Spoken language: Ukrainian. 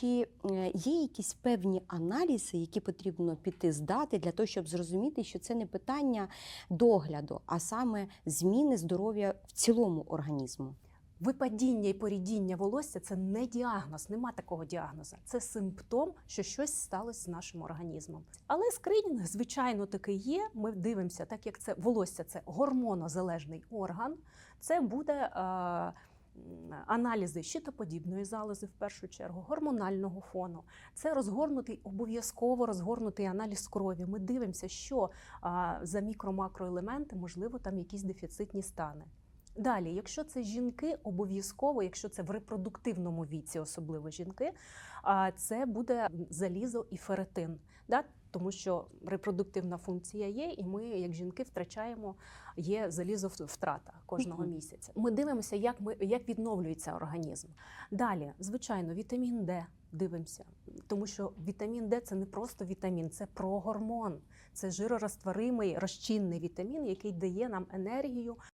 Чи е, є якісь певні аналізи, які потрібно піти здати для того, щоб зрозуміти, що це не питання догляду, а саме зміни здоров'я в цілому організму? Випадіння і порідіння волосся це не діагноз, нема такого діагнозу. Це симптом, що щось сталося з нашим організмом. Але скринінг, звичайно, таки є. Ми дивимося, так як це волосся це гормонозалежний орган, це буде. Е, Аналізи щитоподібної залози в першу чергу, гормонального фону. Це розгорнутий, обов'язково розгорнутий аналіз крові. Ми дивимося, що за мікро-макроелементи, можливо, там якісь дефіцитні стани. Далі, якщо це жінки, обов'язково, якщо це в репродуктивному віці, особливо жінки, це буде залізо і феретин. Да? Тому що репродуктивна функція є, і ми, як жінки, втрачаємо є залізо втрата кожного місяця. Ми дивимося, як ми як відновлюється організм. Далі, звичайно, вітамін Д. Дивимося, тому що вітамін Д це не просто вітамін, це прогормон, це жиророзтворимий розчинний вітамін, який дає нам енергію,